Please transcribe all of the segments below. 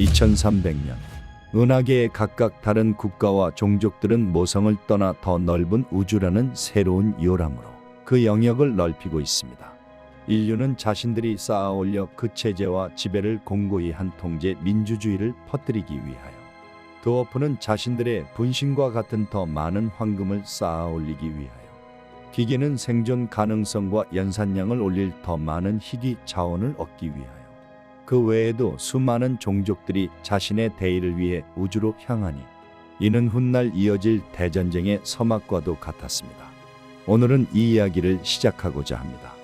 2300년 은하계의 각각 다른 국가와 종족들은 모성을 떠나 더 넓은 우주라는 새로운 요람으로 그 영역을 넓히고 있습니다. 인류는 자신들이 쌓아 올려 그 체제와 지배를 공고히 한 통제 민주주의를 퍼뜨리기 위하여 드워프는 자신들의 분신과 같은 더 많은 황금을 쌓아 올리기 위하여 기계는 생존 가능성과 연산량을 올릴 더 많은 희귀 자원을 얻기 위하여 그 외에도 수많은 종족들이 자신의 대의를 위해 우주로 향하니 이는 훗날 이어질 대전쟁의 서막과도 같았습니다. 오늘은 이 이야기를 시작하고자 합니다.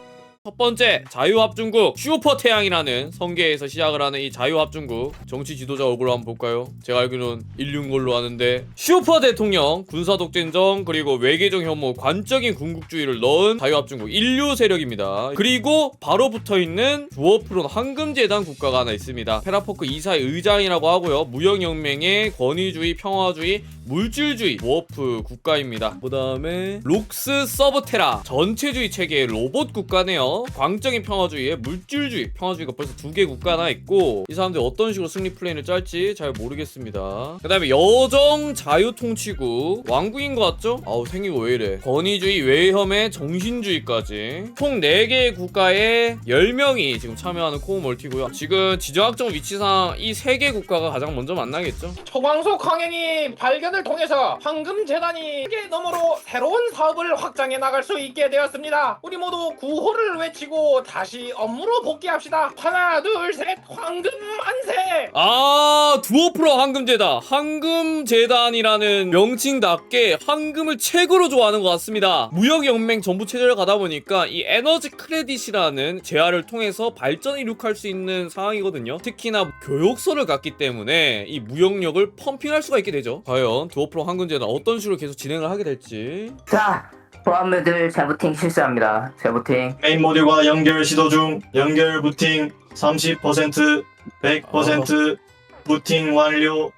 첫 번째 자유합중국 슈퍼 태양이라는 성계에서 시작을 하는 이 자유합중국 정치 지도자 얼굴 한번 볼까요? 제가 알기로는 인류인 걸로 아는데 슈퍼 대통령 군사독재정 그리고 외계적 혐오 관적인 군국주의를 넣은 자유합중국 인류 세력입니다. 그리고 바로 붙어 있는 두어프론 황금재단 국가가 하나 있습니다. 페라포크 이사의 의장이라고 하고요. 무역연맹의 권위주의 평화주의 물질주의 워프 국가입니다. 그 다음에 록스 서브테라 전체주의 체계의 로봇 국가네요. 광적인 평화주의에 물질주의 평화주의가 벌써 두 개 국가나 있고 이 사람들이 어떤 식으로 승리 플랜을 짤지 잘 모르겠습니다. 그 다음에 여정 자유통치국 왕국인 것 같죠? 아우 생긴 거 왜 이래? 권위주의 외혐의 정신주의까지 총 4개의 국가에 10명이 지금 참여하는 코어 멀티고요. 지금 지정학적 위치상 이 3개 국가가 가장 먼저 만나겠죠? 초광석 광행이 발견 을 통해서 황금 재단이 세계 너머로 새로운 사업을 확장해 나갈 수 있게 되었습니다. 우리 모두 구호를 외치고 다시 업무로 복귀합시다. 하나, 둘, 셋, 황금 만세! 아 두어프로 황금재단 황금재단이라는 명칭답게 황금을 최고로 좋아하는 것 같습니다 무역연맹 전부 체제를 가다 보니까 이 에너지 크레딧이라는 재화를 통해서 발전을 이룩할 수 있는 상황이거든요 특히나 교역소를 갖기 때문에 이 무역력을 펌핑할 수가 있게 되죠 과연 두어프로 황금재단 어떤 식으로 계속 진행을 하게 될지 자, 보안무들 재부팅 실수합니다. 재부팅. 메인 모듈과 연결 시도 중 연결 부팅 30% 100% 부팅 완료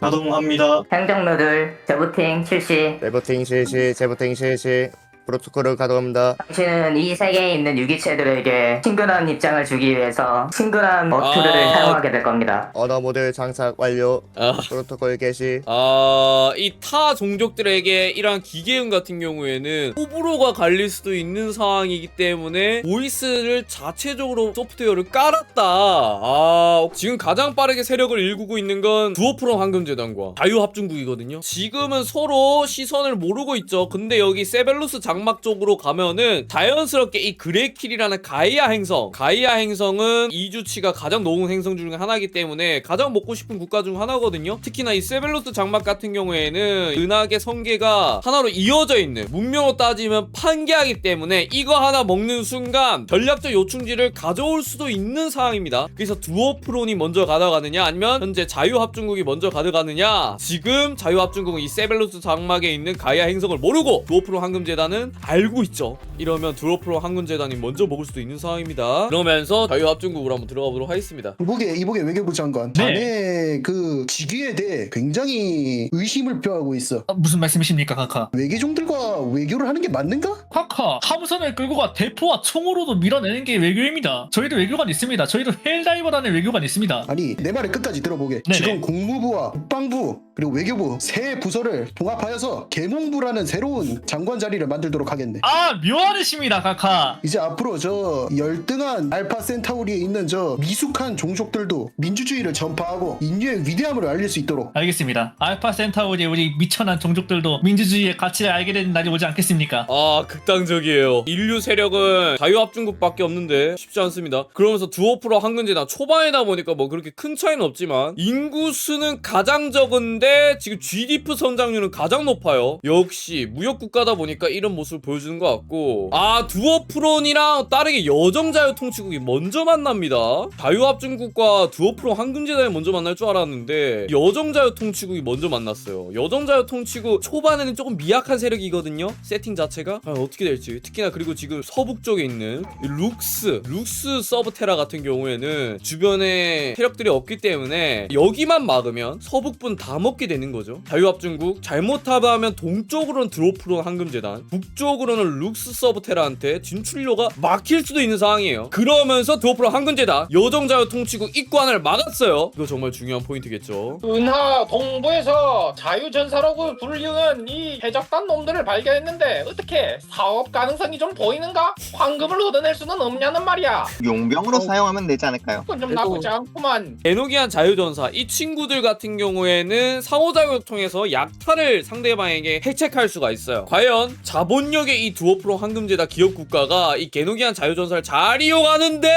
가동합니다. 행정무들 재부팅 실시. 재부팅 실시, 재부팅 실시, 프로토콜을 가동합니다. 당신은 이 세계에 있는 유기체들에게 친근한 입장을 주기 위해서 친근한 어투를 아. 사용하게 될 겁니다. 언어 모드 장착 완료. 아. 프로토콜 개시. 아, 이 타 종족들에게 이러한 기계음 같은 경우에는 호불호가 갈릴 수도 있는 상황이기 때문에 보이스를 자체적으로 소프트웨어를 깔았다. 아, 지금 가장 빠르게 세력을 일구고 있는 건 두어프로 황금재단과 자유합중국이거든요. 지금은 서로 시선을 모르고 있죠. 근데 여기 세벨루스 장막 쪽으로 가면은 자연스럽게 이 그레킬이라는 가이아 행성, 가이아 행성은 이주치가 가장 높은 행성 중에 하나이기 때문에 가장 먹고 싶은 국가 중 하나거든요. 특히나 이 세벨로스 장막 같은 경우에는 은하계 성계가 하나로 이어져 있는 문명으로 따지면 판계하기 때문에 이거 하나 먹는 순간 전략적 요충지를 가져올 수도 있는 상황입니다. 그래서 두어프론이 먼저 가져가느냐 아니면 현재 자유합중국이 먼저 가져가느냐 지금 자유합중국은 이 세벨로스 장막에 있는 가이아 행성을 모르고 두어프론 황금재단은 알고 있죠. 이러면 두어프론 황금재단이 먼저 먹을 수도 있는 상황입니다. 그러면서 자유합중국으로 한번 들어가 보도록 하겠습니다. 이복의 이복의 외교부 장관 자네 그 직위에 대해 굉장히 의심을 표하고 있어. 아, 무슨 말씀이십니까 카카 외계종들과 외교를 하는 게 맞는가? 카카 함선을 끌고 가 대포와 총으로도 밀어내는 게 외교입니다 저희도 외교관 있습니다 저희도 헬다이버라는 외교관 있습니다 아니 내 말을 끝까지 들어보게. 네네. 지금 국무부와 국방부 그리고 외교부 세 부서를 통합하여서 계몽부라는 새로운 장관 자리를 만들 도록 하겠네. 아 묘하르십니다 카카. 이제 앞으로 저 열등한 알파 센타우리에 있는 저 미숙한 종족들도 민주주의를 전파하고 인류의 위대함을 알릴 수 있도록. 알겠습니다. 알파 센타우리 우리 미천한 종족들도 민주주의의 가치를 알게 되는 날이 오지 않겠습니까? 아 극단적이에요. 인류 세력은 자유합중국밖에 없는데 쉽지 않습니다. 그러면서 두어프로 황금재단 초반이다 보니까 뭐 그렇게 큰 차이는 없지만 인구 수는 가장 적은데 지금 GDP 성장률은 가장 높아요. 역시 무역 국가다 보니까 이런 모습 을 보여주는 것 같고. 아 두어프론이랑 다르게 여정자유 통치국이 먼저 만납니다. 자유합중국과 두어프론 황금재단이 먼저 만날 줄 알았는데 여정자유 통치국이 먼저 만났어요. 여정자유 통치국 초반에는 조금 미약한 세력이거든요 세팅 자체가. 과연 어떻게 될지. 특히나 그리고 지금 서북 쪽에 있는 이 룩스 룩스 서브테라 같은 경우에는 주변에 세력들이 없기 때문에 여기만 막으면 서북분 다 먹게 되는 거죠. 자유합중국 잘못하면 동쪽으로는 드로프론 황금재단 북 이쪽으로는 룩스 서브테라한테 진출료가 막힐 수도 있는 상황이에요. 그러면서 드워프로 황금재단 여정자유 통치국 입관을 막았어요. 이거 정말 중요한 포인트겠죠. 은하 동부에서 자유전사라고 불리는 이 해적단 놈들을 발견했는데 어떻게 사업 가능성이 좀 보이는가? 황금을 얻어낼 수는 없냐는 말이야. 용병으로 사용하면 되지 않을까요? 그건 좀 나쁘지 않구만. 에노기한 자유전사 이 친구들 같은 경우에는 상호작용을 통해서 약탈을 상대방에게 해책할 수가 있어요. 과연 자본 력의 이 두어프로 황금제다 기업 국가가 이 게노기한 자유전사를 잘 이용하는데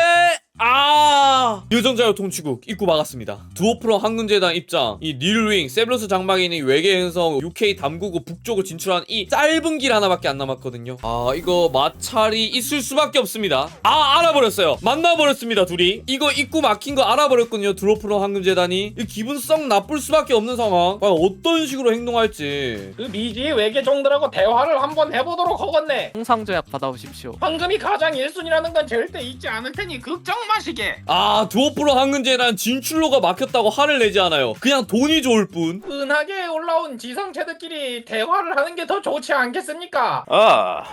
아 유전자유 통치국 입구 막았습니다. 두오프로 황금재단 입장 이 닐윙 세블러스 장막에 있는 이 외계 행성 UK 담구고 북쪽을 진출한 이 짧은 길 하나밖에 안 남았거든요. 아 이거 마찰이 있을 수밖에 없습니다. 아 알아버렸어요. 만나버렸습니다 둘이. 이거 입구 막힌 거 알아버렸거든요. 두오프로 황금재단이 이 기분 썩 나쁠 수밖에 없는 상황. 과연 어떤 식으로 행동할지. 그 미지의 외계종들하고 대화를 한번 해보도록 하겠네. 통상조약 받아오십시오. 황금이 가장 1순위라는 건 절대 잊지 않을 테니 걱정 마시게. 아 두오프로 황금재단 진출로가 막혔다고 화를 내지 않아요. 그냥 돈이 좋을 뿐. 은하계에 올라온 지성체들끼리 대화를 하는 게 더 좋지 않겠습니까? 아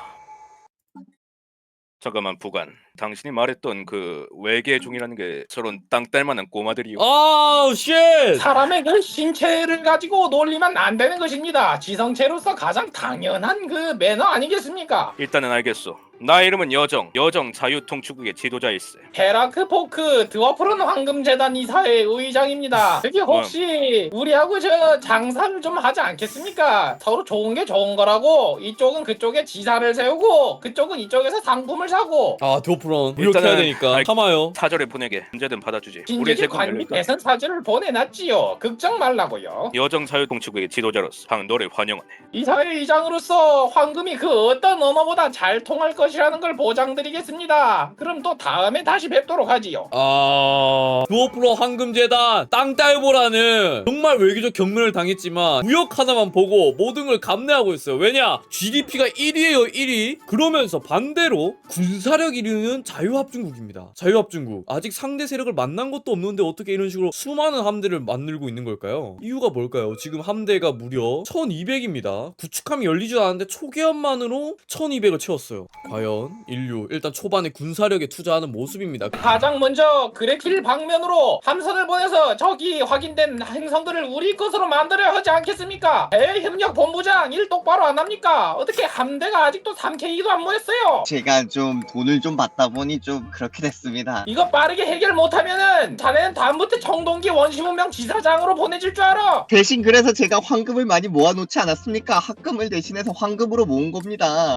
잠깐만 부관 당신이 말했던 그 외계 종이라는 게 저런 땅 딸만한 꼬마들이요 아우 쉣. 사람의 그 신체를 가지고 놀리면 안 되는 것입니다. 지성체로서 가장 당연한 그 매너 아니겠습니까? 일단은 알겠소 나 이름은 여정 여정 자유통치국의 지도자일세 헤라크 포크 드워프른 황금재단 이사의 의장입니다. 여기 혹시 우리하고 저 장사를 좀 하지 않겠습니까? 서로 좋은 게 좋은 거라고 이쪽은 그쪽에 지사를 세우고 그쪽은 이쪽에서 상품을 사고 아 두오프론 이렇게 해야 일단은 되니까 알- 참아요. 사절에 보내게 언제든 받아주지 우리 진즉에 제공 관리 열릴까? 대선 사진을 보내놨지요. 걱정 말라고요. 여정 자유통치국의 지도자로서 방 너를 환영하네 이사회 의장으로서 황금이 그 어떤 언어보다 잘 통할 것이라는 걸 보장드리겠습니다. 그럼 또 다음에 다시 뵙도록 하지요. 아 두오프로 황금재단 땅딸보라는 정말 외교적 경멸을 당했지만 무역 하나만 보고 모든 걸 감내하고 있어요. 왜냐 GDP가 1위에요 1위. 그러면서 반대로 군사력 1위는 자유합중국입니다. 자유합중국 아직 상대 세력을 만난 것도 없는데 어떻게 이런 식으로 수많은 함대를 만들고 있는 걸까요? 이유가 뭘까요? 지금 함대가 무려 1200입니다. 구축함이 열리지도 않았는데 초기화만으로 1200을 채웠어요. 과연 인류 일단 초반에 군사력에 투자하는 모습입니다. 가장 먼저 그레킬 방면으로 함선을 보내서 저기 확인된 행성들을 우리 것으로 만들어야 하지 않겠습니까? 대협력 본부장 일 똑바로 안 합니까? 어떻게 함대가 아직도 3K도 안 모였어요? 제가 좀 돈을 좀 받다 보니 좀 그렇게 됐습니다. 이거 빠르게 해결 못하면은 자네는 다음부터 청동기 원시문명 지사장으로 보내질 줄 알아? 대신 그래서 제가 황금을 많이 모아놓지 않았습니까? 학금을 대신해서 황금으로 모은 겁니다.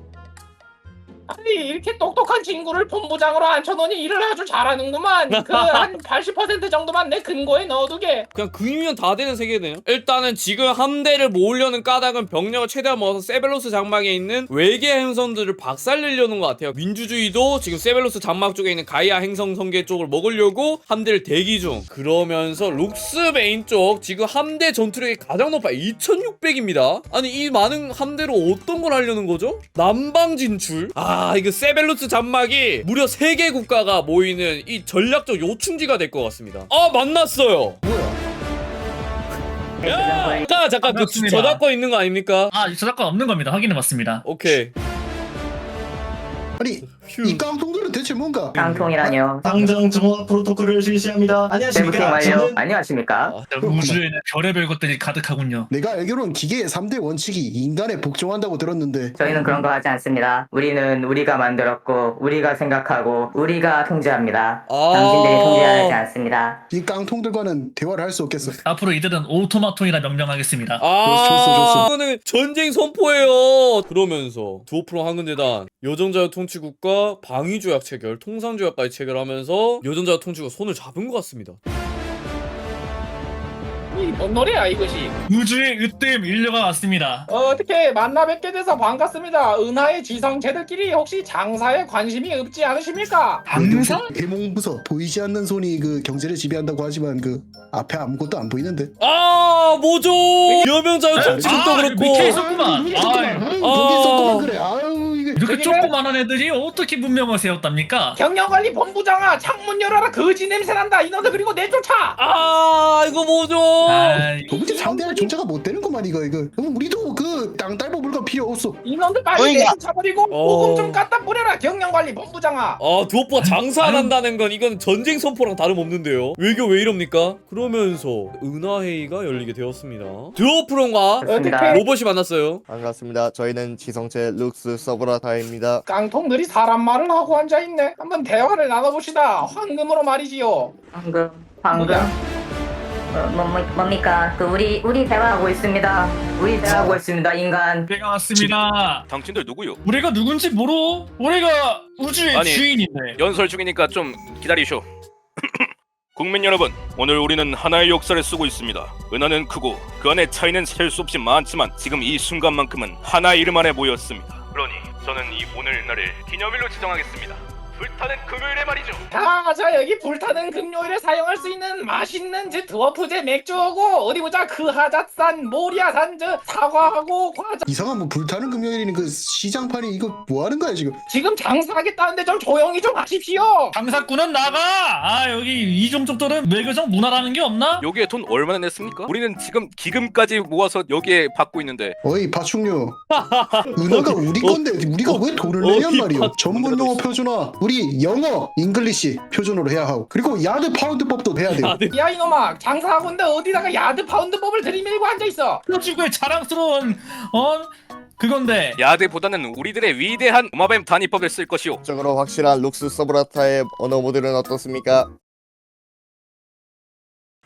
아니 이렇게 똑똑한 친구를 본부장으로 앉혀놓으니 일을 아주 잘하는구만 그 한 80% 정도만 내 근거에 넣어두게 그냥 근육면 다 되는 세계네요. 일단은 지금 함대를 모으려는 까닭은 병력을 최대한 모아서 세벨로스 장막에 있는 외계 행성들을 박살내려는 것 같아요. 민주주의도 지금 세벨로스 장막 쪽에 있는 가이아 행성 성계 쪽을 먹으려고 함대를 대기 중. 그러면서 룩스 메인 쪽 지금 함대 전투력이 가장 높아 2,600입니다. 아니 이 많은 함대로 어떤 걸 하려는 거죠? 남방 진출. 아 이거 세벨로스 장막이 무려 3개 국가가 모이는 이 전략적 요충지가 될 것 같습니다. 아 만났어요. 야! 잠깐 잠깐 그 반갑습니다. 저작권 있는 거 아닙니까? 아 저작권 없는 겁니다. 확인해 봤습니다. 오케이. 아니 휴. 이 깡통들은 대체 뭔가? 깡통이라뇨. 당장 정화 프로토콜을 실시합니다. 안녕하십니까? 완료. 저는 안녕하십니까? 우주에는 별의별 것들이 가득하군요. 내가 알기로는 기계의 3대 원칙이 인간에 복종한다고 들었는데 저희는 그런 거 하지 않습니다. 우리는 우리가 만들었고 우리가 생각하고 우리가 통제합니다. 아. 당신들이 통제하지 않습니다. 이 깡통들과는 대화를 할 수 없겠어. 앞으로 이들은 오토마톤이라 명명하겠습니다. 아. 이거는 전쟁 선포예요. 그러면서 두오프로 황금재단 여정자유 통치국과 방위조약 체결, 통상조약까지 체결하면서 여정자유 통치국 손을 잡은 것 같습니다. 이뭔 노래야 이것이 우주의 으뜸 인류가 왔습니다. 어, 어떻게 만나 뵙게 돼서 반갑습니다 은하의 지성체들끼리 혹시 장사에 관심이 없지 않으십니까? 방사? 해몽부서 보이지 않는 손이 그 경제를 지배한다고 하지만 그 앞에 아무것도 안 보이는데. 아, 뭐죠? 여명자유 통치국도 아, 그렇고. 밑에 있었구만. 아유. 아유, 거기 있었구만 그래. 이렇게 그 저기 조그만한 애들이 어떻게 문명을 세웠답니까? 경영관리 본부장아 창문 열어라 거지 냄새 난다 인원들 그리고 내쫓아 아 이거 뭐죠? 아, 도무지 상대할 존재가 못 되는구만 이거 이거. 그럼 우리도 그 땅딸보 물건 필요 없어. 인원들 빨리. 내쫓아버리고 어. 보금 좀 갖다 뿌려라 경영 관리 본부장아 아 두오프가 장사 안. 한다는 건 이건 전쟁 선포랑 다름없는데요 외교 왜 이럽니까? 그러면서 은하회의가 열리게 되었습니다 그렇습니다. 로봇이 만났어요 반갑습니다. 저희는 지성체 룩스 서브라타입니다. 깡통들이 사람 말을 하고 앉아 있네 한번 대화를 나눠봅시다 황금으로 말이지요 황금, 황금. 어, 뭐, 뭐, 뭡니까? 그 우리 우리 대화하고 있습니다. 우리 대화하고 있습니다, 인간. 내가 왔습니다. 당신들 누구요? 우리가 누군지 모르? 우리가 우주의 아니, 주인인데. 연설 중이니까 좀 기다리쇼. 국민 여러분, 오늘 우리는 하나의 역사를 쓰고 있습니다. 은하는 크고 그 안에 차이는 셀 수 없이 많지만 지금 이 순간만큼은 하나 이름 안에 모였습니다. 그러니 저는 이 오늘날을 기념일로 지정하겠습니다. 불타는 금요일에 말이죠. 자, 자 여기 불타는 금요일에 사용할 수 있는 맛있는 제 드워프제 맥주하고 어디 보자 그 하자산 모리아산 저 사과하고 과자 이상한 뭐 불타는 금요일이니 그 시장판이 이거 뭐 하는 거야 지금? 지금 장사하겠다는데 좀 조용히 좀 하십시오 장사꾼은 나가. 아 여기 이종족들은 외교적 문화라는 게 없나? 여기에 돈 얼마나 냈습니까? 우리는 지금 기금까지 모아서 여기에 받고 있는데 어이 파충류. 은하가 우리 건데 우리가 왜 돈을 내냔 어이, 말이오. 전문 용어 표준화. 우리 영어, 잉글리시 표준으로 해야 하고 그리고 야드 파운드법도 해야 돼요. 야 이놈아 장사하고 있는데 어디다가 야드 파운드법을 들이밀고 앉아있어 지구의 자랑스러운 어 그건데 야드보다는 우리들의 위대한 오마뱀 단위법을 쓸 것이오. 적으로 확실한 룩스 서브라타의 언어 모델은 어떻습니까?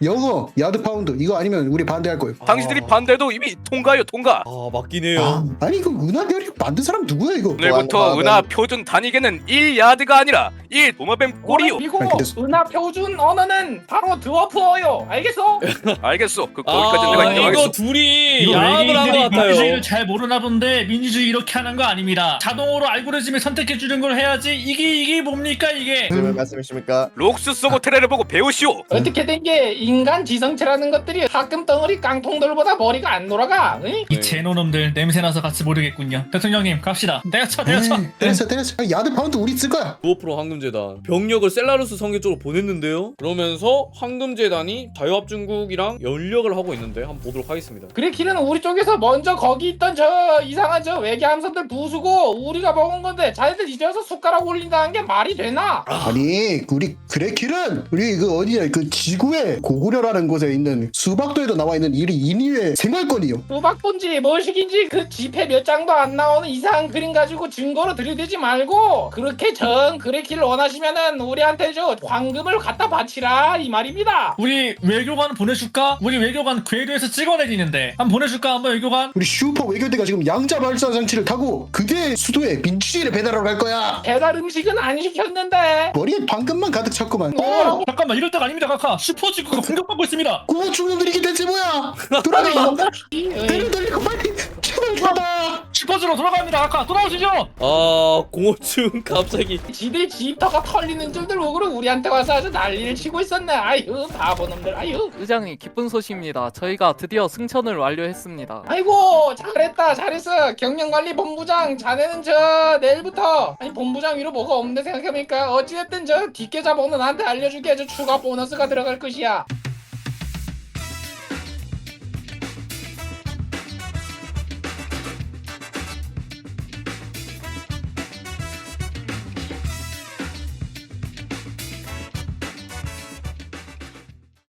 영어, 야드 파운드 이거 아니면 우리 반대할 거예요. 당신들이 반대도 이미 통과요 통과. 아 맞긴 해요 아, 아니 이거 은하 별이 만든 사람 누구야 이거? 오늘부터 오마뱀. 은하 표준 단위계는 1 야드가 아니라 1 오마뱀 꼬리요. 그리고 아, 그래서- 은하 표준 언어는 바로 드워프어요 알겠어? 알겠어. 그 거기까지 내가 아 인정하겠어. 이거 둘이 이거 야합을 한 것 외계인들이 같아요 민주주의를 잘 모르나 본데 민주주의 이렇게 하는 거 아닙니다. 자동으로 알고리즘이 선택해 주는 걸 해야지 이게 이게 뭡니까 이게? 무슨 말씀이십니까? 록스 소고테레를 보고 배우시오. 어떻게 된 게 인간 지성체라는 것들이 가끔 덩어리 깡통들보다 머리가 안 돌아가 응? 이 제노놈들 냄새나서 같이 모르겠군요. 대통령님 갑시다. 내가 쳐 내가 쳐. 에이, 때렸어. 아, 야드 파운드 우리 쓸 거야. 두오프로 황금재단 병력을 셀라루스 성계 쪽으로 보냈는데요 그러면서 황금재단이 자유합중국이랑 연력을 하고 있는데 한번 보도록 하겠습니다 그래 길은 우리 쪽에서 먼저 거기 있던 저 이상한 저 외계 함선들 부수고 우리가 먹은 건데 자네들 이제 와서 숟가락 올린다는 게 말이 되나? 아니 우리 그레킬은 우리 그 어디야 그 지구의 고 구려라는 곳에 있는 수박도에도 나와 있는 이 인위의 생활권이요. 수박본지 뭐식인지 그 지폐 몇 장도 안 나오는 이상한 그림 가지고 증거로 들이대지 말고 그렇게 정 그레키를 원하시면은 우리한테 저 황금을 갖다 바치라 이 말입니다. 우리 외교관 보내줄까? 우리 외교관 궤도에서 찍어내리는데 한번 보내줄까 한번 외교관? 우리 슈퍼 외교대가 지금 양자 발사 장치를 타고 그대 수도에 민주주의를 배달하러 갈 거야. 배달 음식은 안 시켰는데. 머리에 방금만 가득 찼구만. 어, 잠깐만 이럴 때가 아닙니다 카카 슈퍼지구가 공격받고 있습니다 고중놈들이 이게 대체 뭐야? 돌아가. 이- 때려 돌리고 빨리 제발 가다. 슈퍼지로 돌아갑니다 카카 돌아오시죠 아 공호중 갑자기 지들 집터가 털리는 줄들 모르고 우리한테 와서 아주 난리를 치고 있었네. 아유 바보놈들. 아유. 의장님 기쁜 소식입니다. 저희가 드디어 승천을 완료했습니다. 아이고 잘했다 잘했어 경영관리 본부장 자네는 저 내일부터 아니 본부장 위로 뭐가 없는데 생각해보니까 어찌됐든 저 뒷계좌 번호 나한테 알려줄게 저 추가 보너스가 들어갈 것이야